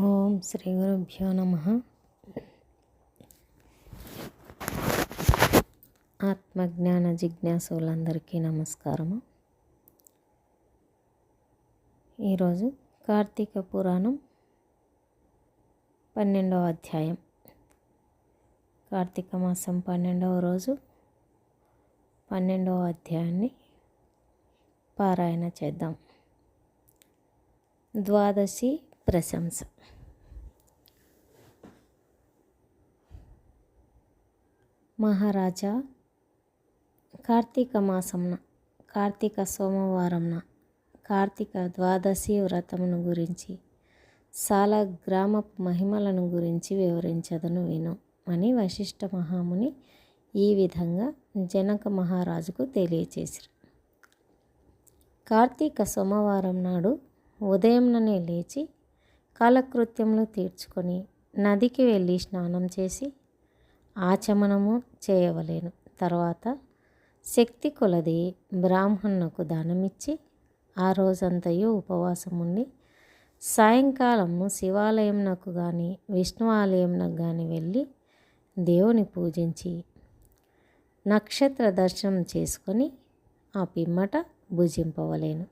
ఓం శ్రీ గురుభ్యో నమ. ఆత్మజ్ఞాన జిజ్ఞాసులందరికీ నమస్కారము. ఈరోజు కార్తీక పురాణం పన్నెండవ అధ్యాయం. కార్తీక మాసం పన్నెండవ రోజు పన్నెండవ అధ్యాయాన్ని పారాయణ చేద్దాం. ద్వాదశి ప్రశంస. మహారాజా కార్తీక మాసంన కార్తీక సోమవారంన కార్తీక ద్వాదశి వ్రతమును గురించి చాలా గ్రామ మహిమలను గురించి వివరించదను విను అని వశిష్ఠ మహాముని ఈ విధంగా జనక మహారాజుకు తెలియచేశారు కార్తీక సోమవారం నాడు ఉదయంననే లేచి కాలకృత్యములు తీర్చుకొని నదికి వెళ్ళి స్నానం చేసి ఆచమనము చేయవలేను. తర్వాత శక్తి కొలది బ్రాహ్మణునకు దానమిచ్చి ఆ రోజంతయు ఉపవాసం ఉండి సాయంకాలము శివాలయంనకు కానీ విష్ణు ఆలయంనకు కానీ వెళ్ళి దేవుని పూజించి నక్షత్ర దర్శనం చేసుకొని ఆ పిమ్మట భుజింపవలేను.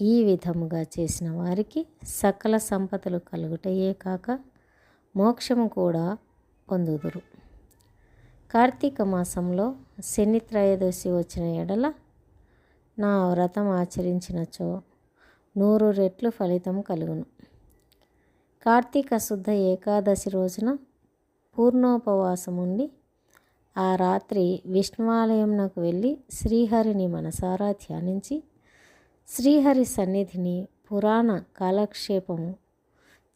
ఈ విధముగా చేసిన వారికి సకల సంపదలు కలుగుటయే కాక మోక్షము కూడా పొందుదురు. కార్తీక మాసంలో శని త్రయోదశి వచ్చిన ఎడల నా వ్రతం ఆచరించినచో నూరు రెట్లు ఫలితం కలుగును. కార్తీక శుద్ధ ఏకాదశి రోజున పూర్ణోపవాసం ఉండి ఆ రాత్రి విష్ణువాలయంనకు వెళ్ళి శ్రీహరిని మనసారా ధ్యానించి శ్రీహరి సన్నిధిని పురాణ కాలక్షేపము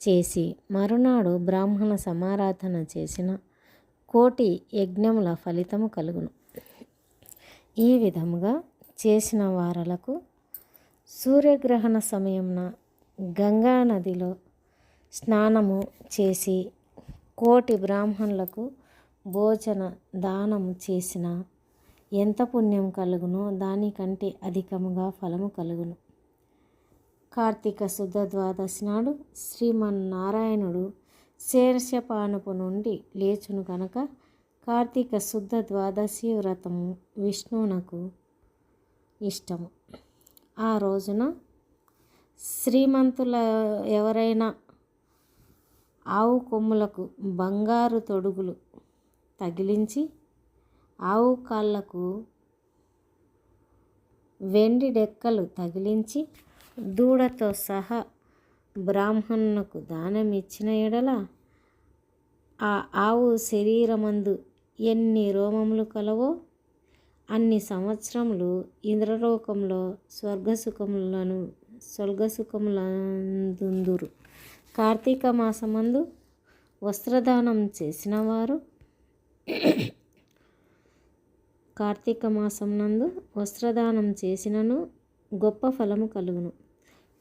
చేసి మరునాడు బ్రాహ్మణ సమారాధన చేసిన కోటి యజ్ఞముల ఫలితము కలుగును. ఈ విధముగా చేసిన వారలకు సూర్యగ్రహణ సమయంన గంగా నదిలో స్నానము చేసి కోటి బ్రాహ్మణులకు భోజన దానము చేసిన ఎంత పుణ్యం కలుగునో దానికంటే అధికముగా ఫలము కలుగును. కార్తీక శుద్ధ ద్వాదశి నాడు శ్రీమన్నారాయణుడు శీర్షపానపు నుండి లేచును కనుక కార్తీక శుద్ధ ద్వాదశి వ్రతము విష్ణువునకు ఇష్టము. ఆ రోజున శ్రీమంతుల ఎవరైనా ఆవు కొమ్ములకు బంగారు తొడుగులు తగిలించి ఆవు కాళ్ళకు వెండి డెక్కలు తగిలించి దూడతో సహా బ్రాహ్మణునకు దానం ఇచ్చిన ఎడల ఆ ఆవు శరీరమందు ఎన్ని రోమములు కలవో అన్ని సంవత్సరములు ఇంద్రలోకంలో స్వర్గసుఖములను స్వర్గసుఖములందుందురు. కార్తీక మాసమందు వస్త్రదానం చేసిన వారు కార్తీక మాసం నందు వస్త్రదానం చేసినను గొప్ప ఫలము కలుగును.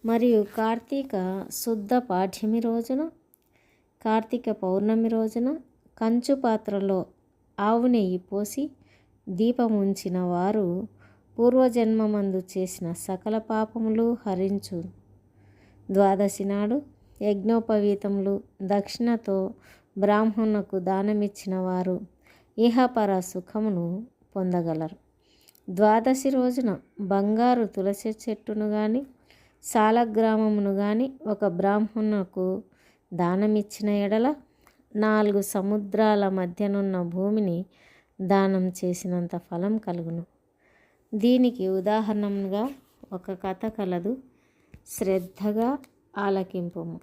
మరియు కార్తీక శుద్ధ పాఠ్యమి రోజున కార్తీక పౌర్ణమి రోజున కంచు పాత్రలో ఆవు నెయ్యి పోసి దీపం ఉంచిన వారు పూర్వజన్మమందు చేసిన సకల పాపములు హరించు. ద్వాదశి నాడు యజ్ఞోపవీతములు దక్షిణతో బ్రాహ్మణకు దానమిచ్చిన వారు ఇహపర సుఖమును పొందగలరు. ద్వాదశి రోజున బంగారు తులసి చెట్టును కానీ సాలగ్రామమును కానీ ఒక బ్రాహ్మణులకు దానమిచ్చిన ఎడల నాలుగు సముద్రాల మధ్యనున్న భూమిని దానం చేసినంత ఫలం కలుగును. దీనికి ఉదాహరణగా ఒక కథ కలదు. శ్రద్ధగా ఆలకింపుము.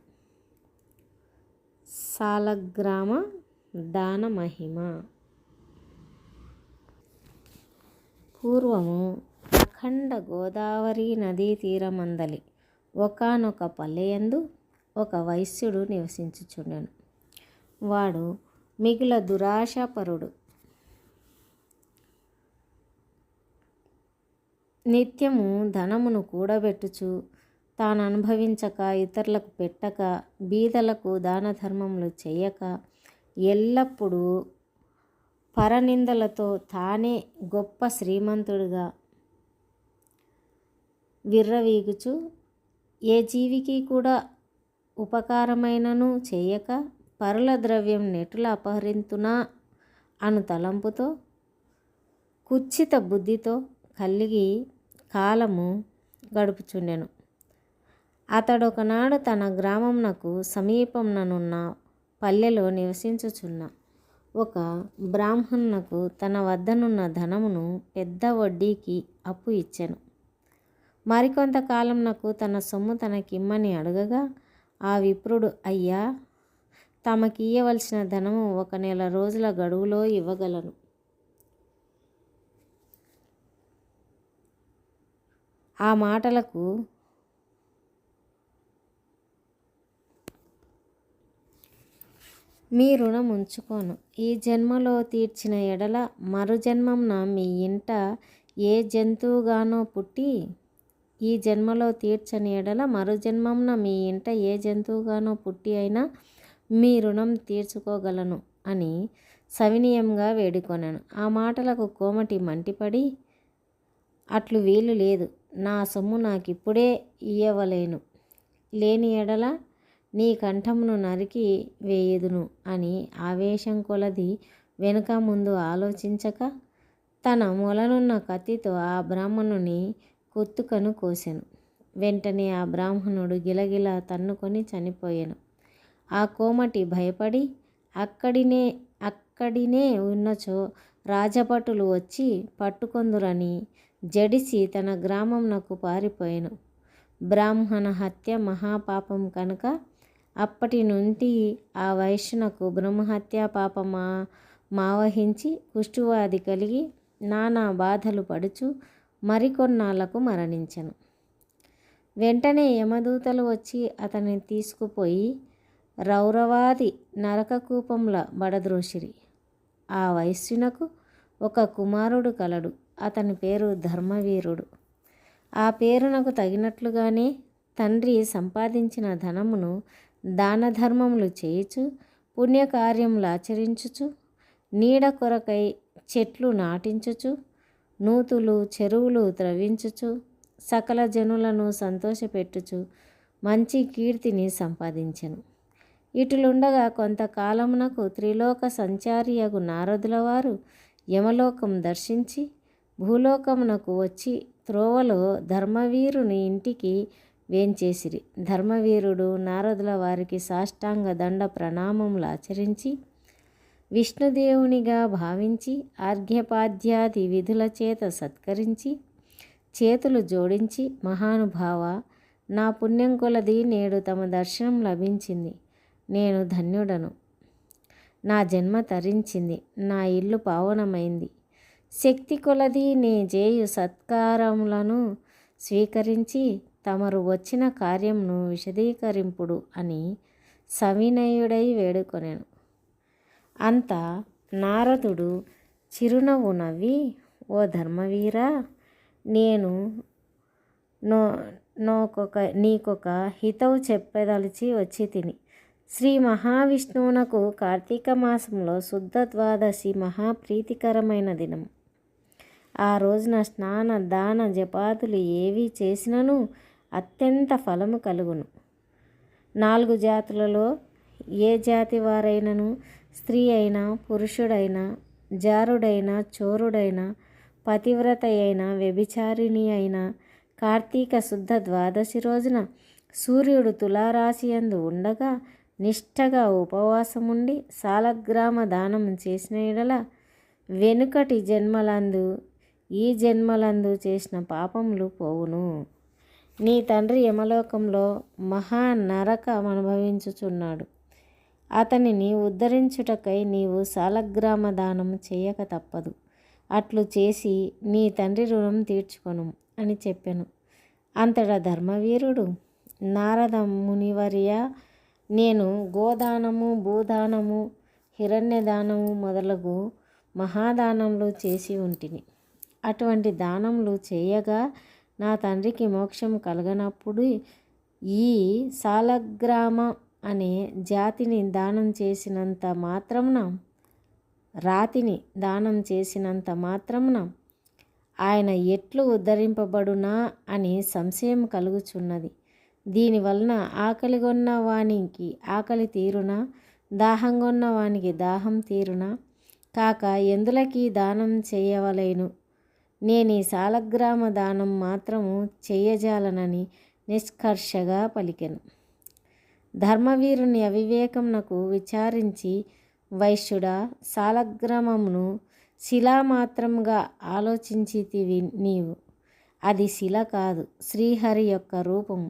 సాలగ్రామ దాన మహిమ. పూర్వము అఖండ గోదావరి నదీ తీరమందలి. ఒకనొక పల్లెయందు ఒక వైశ్యుడు నివసించుచుండెను. వాడు మిగిల దురాశాపరుడు. నిత్యము ధనమును కూడబెట్టుచు తాను అనుభవించక ఇతరులకు పెట్టక బీదలకు దాన ధర్మములు చేయక ఎల్లప్పుడూ పరనిందలతో తానే గొప్ప శ్రీమంతుడిగా విర్రవీగుచు. ఏ జీవికి కూడా ఉపకారమైనను చేయక పరుల ద్రవ్యం నెటుల అపహరింతునా అను తలంపుతో కుచ్చిత బుద్ధితో కలిగి కాలము గడుపుచుండెను. అతడొకనాడు తన గ్రామంనకు సమీపంననున్న పల్లెలో నివసించుచున్న ఒక బ్రాహ్మణునకు తన వద్దనున్న ధనమును పెద్ద వడ్డీకి అప్పు ఇచ్చెను. మరికొంతకాలంనకు తన సొమ్ము తనకిమ్మని అడగగా ఆ విప్రుడు అయ్యా తమకి ఇయ్యవలసిన ధనము ఒక నెల రోజుల గడువులో ఇవ్వగలను. ఆ మాటలకు మీ రుణం ఉంచుకోను. ఈ జన్మలో తీర్చిన ఎడల మరు జన్మంన మీ ఇంట ఏ జంతువుగానో పుట్టి ఈ జన్మలో తీర్చని ఎడల మరు జన్మంన మీ ఇంట ఏ జంతువుగానో పుట్టి అయినా మీ రుణం తీర్చుకోగలను అని సవినీయంగా వేడుకొనాను. ఆ మాటలకు కోమటి మంటిపడి అట్లు వీలు లేదు. నా సొమ్ము నాకిప్పుడే ఇయ్యవలేను. లేని ఎడల నీ కంఠమును నరికి వేయుదును అని ఆవేశం కొలది వెనుక ముందు ఆలోచించక తన మొలనున్న కత్తితో ఆ బ్రాహ్మణుని కొత్తుకను కోసెను. వెంటనే ఆ బ్రాహ్మణుడు గిలగిల తన్నుకొని చనిపోయాను. ఆ కోమటి భయపడి అక్కడినే అక్కడినే ఉన్నచో రాజభటులు వచ్చి పట్టుకొందురని జడిసి తన గ్రామంనకు పారిపోయాను. బ్రాహ్మణ హత్య మహాపాపం కనుక అప్పటి నుండి ఆ వైశ్యునకు బ్రహ్మహత్యా పాపమా మావహించి కుష్ఠువాది కలిగి నానా బాధలు పడుచు మరికొన్నాళ్ళకు మరణించెను. వెంటనే యమదూతలు వచ్చి అతన్ని తీసుకుపోయి రౌరవాది నరకకూపంల బడద్రోషిరి. ఆ వైశ్యునకు ఒక కుమారుడు కలడు. అతని పేరు ధర్మవీరుడు. ఆ పేరునకు తగినట్లుగానే తండ్రి సంపాదించిన ధనమును దాన ధర్మములు చేయుచు పుణ్యకార్యములు ఆచరించుచు నీడ కొరకై చెట్లు నాటించుచు నూతులు చెరువులు త్రవించుచు సకల జనులను సంతోషపెట్టుచు మంచి కీర్తిని సంపాదించెను. ఇటులుండగా కొంతకాలమునకు త్రిలోక సంచారియగు నారదుల వారు యమలోకం దర్శించి భూలోకమునకు వచ్చి త్రోవలో ధర్మవీరుని ఇంటికి వేంచేసిరి. ధర్మవీరుడు నారదుల వారికి సాష్టాంగ దండ ప్రణామములు ఆచరించి విష్ణుదేవునిగా భావించి ఆర్ఘ్యపాద్యాది విధుల చేత సత్కరించి చేతులు జోడించి మహానుభావ నా పుణ్యం కొలది నేడు తమ దర్శనం లభించింది. నేను ధన్యుడను. నా జన్మ తరించింది. నా ఇల్లు పావనమైంది. శక్తి కొలది నీ జేయు సత్కారములను స్వీకరించి తమరు వచ్చిన కార్యంను విశదీకరింపుడు అని సవినయుడై వేడుకొనెను. అంత నారదుడు చిరునవ్వు నవ్వి ఓ ధర్మవీరా నేను నో నోకొక నీకొక హితవు చెప్పదలిచి వచ్చి తిని. శ్రీ మహావిష్ణువునకు కార్తీక మాసంలో శుద్ధ ద్వాదశి మహాప్రీతికరమైన దినం ఆ రోజున స్నాన దాన జపాతులు ఏవి చేసినను అత్యంత ఫలము కలుగును. నాలుగు జాతులలో ఏ జాతి వారైనను? స్త్రీ అయినా పురుషుడైనా జారుడైనా చోరుడైనా పతివ్రత అయినా వ్యభిచారిణి అయినా కార్తీక శుద్ధ ద్వాదశి రోజున సూర్యుడు తులారాశి యందు ఉండగా నిష్టగా ఉపవాసముండి సాలగ్రామ దానం చేసిన ఎడల వెనుకటి జన్మలందు ఈ జన్మలందు చేసిన పాపములు పోవును. నీ తండ్రి యమలోకంలో మహా నరకం అనుభవించుచున్నాడు. అతనిని ఉద్ధరించుటకై నీవు సాలగ్రామ దానం చేయక తప్పదు. అట్లు చేసి నీ తండ్రి రుణం తీర్చుకొను అని చెప్పాను. అంతటా ధర్మవీరుడు నారద మునివర్య నేను గోదానము భూదానము హిరణ్యదానము మొదలగు మహాదానములు చేసి ఉంటిని. అటువంటి దానములు చేయగా నా తండ్రికి మోక్షం కలగనప్పుడు ఈ సాలగ్రామ అనే జాతిని దానం చేసినంత మాత్రమున రాతిని దానం చేసినంత మాత్రమున ఆయన ఎట్లు ఉద్ధరింపబడునా అని సంశయం కలుగుచున్నది. దీనివలన ఆకలిగొన్న వానికి ఆకలి తీరునా? దాహంగొన్న వానికి దాహం తీరునా? కాక ఎందులకి దానం చేయవలేను? నేను ఈ సాలగ్రామ దానం మాత్రము చెయ్యజాలనని నిష్కర్షగా పలికెను. ధర్మవీరుని అవివేకంనకు విచారించి వైశ్యుడా సాలగ్రామమును శిలామాత్రంగా ఆలోచించితివి నీవు. అది శిల కాదు శ్రీహరి యొక్క రూపము.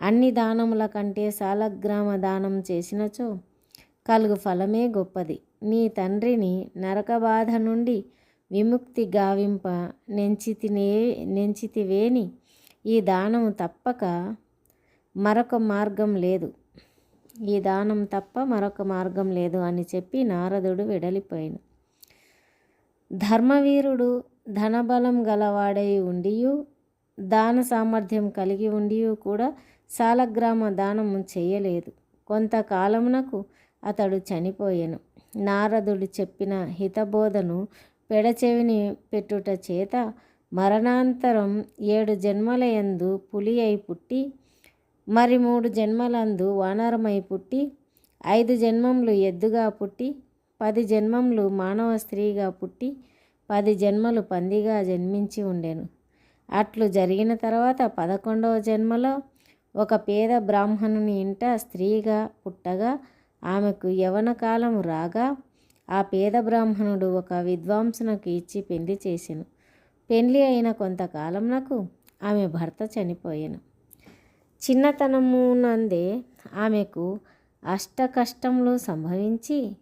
అన్ని దానముల కంటే సాలగ్రామ దానం చేసినచో కలుగు ఫలమే గొప్పది. నీ తండ్రిని నరక బాధ నుండి విముక్తి గావింప నెంచితినే నెంచితివేని ఈ దానము తప్పక మరొక మార్గం లేదు. ఈ దానం తప్ప మరొక మార్గం లేదు అని చెప్పి నారదుడు వెడలిపోయాను ధర్మవీరుడు ధనబలం గలవాడై ఉండియు దాన సామర్థ్యం కలిగి ఉండి కూడా సాలగ్రామ దానము చేయలేదు. కొంతకాలమునకు అతడు చనిపోయాను. నారదుడు చెప్పిన హితబోధను పెడచెవిని పెట్టుట చేత మరణాంతరం ఏడు జన్మలయందు పులి అయి పుట్టి మరి మూడు జన్మలందు వానరమై పుట్టి ఐదు జన్మములు ఎద్దుగా పుట్టి పది జన్మములు మానవ స్త్రీగా పుట్టి పది జన్మలు పందిగా జన్మించి ఉండెను. అట్లు జరిగిన తర్వాత పదకొండవ జన్మలో ఒక పేద బ్రాహ్మణుని ఇంట స్త్రీగా పుట్టగా ఆమెకు యవన కాలం రాగా ఆ పేద బ్రాహ్మణుడు ఒక విద్వాంసునకు ఇచ్చి పెళ్ళి చేసెను. పెళ్ళి అయిన కొంతకాలంనకు ఆమె భర్త చనిపోయాను. చిన్నతనమునందే ఆమెకు అష్ట కష్టములు సంభవించి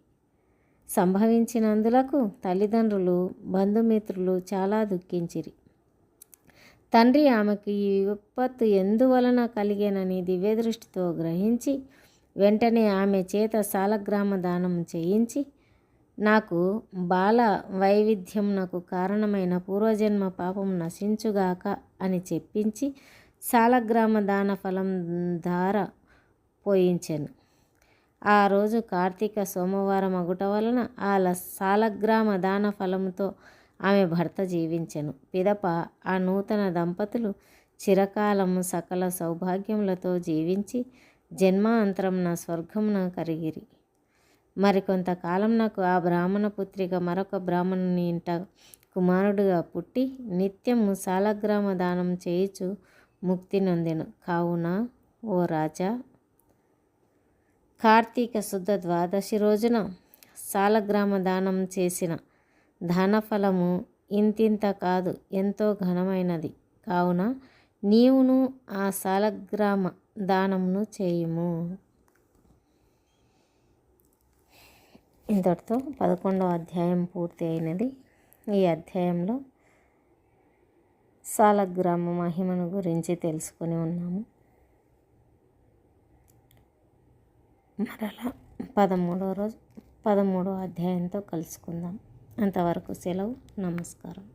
సంభవించినందులకు తల్లిదండ్రులు బంధుమిత్రులు చాలా దుఃఖించిరి. తండ్రి ఆమెకు ఈ విపత్తు ఎందువలన కలిగేనని దివ్యదృష్టితో గ్రహించి వెంటనే ఆమె చేత సాలగ్రామ దానం చేయించి నాకు బాల వైవిధ్యంనకు కారణమైన పూర్వజన్మ పాపం నశించుగాక అని చెప్పించి సాలగ్రామ దాన ఫలం ధార పోయించాను. ఆ రోజు కార్తీక సోమవారం అగుట వలన ఆ సాలగ్రామ దాన ఫలంతో ఆమె భర్త జీవించెను. పిదప ఆ నూతన దంపతులు చిరకాలము సకల సౌభాగ్యములతో జీవించి జన్మాంతరంన స్వర్గంన కరిగిరి. మరికొంతకాలం నాకు ఆ బ్రాహ్మణ పుత్రిక మరొక బ్రాహ్మణుని ఇంట కుమారుడుగా పుట్టి నిత్యము సాలగ్రామ దానం చేయుచు ముక్తి నొందెను. కావున ఓ రాజా! కార్తీక శుద్ధ ద్వాదశి రోజున సాలగ్రామ దానం చేసిన ధనఫలము ఇంతింత కాదు ఎంతో ఘనమైనది. కావున నీవును ఆ సాలగ్రామ దానమును చేయుము. ఇంతటితో పదకొండవ అధ్యాయం పూర్తి అయినది. ఈ అధ్యాయంలో సాలగ్రామ మహిమను గురించి తెలుసుకొని ఉన్నాము. మరలా పదమూడవ రోజు పదమూడవ అధ్యాయంతో కలుసుకుందాం. అంతవరకు సెలవు నమస్కారం.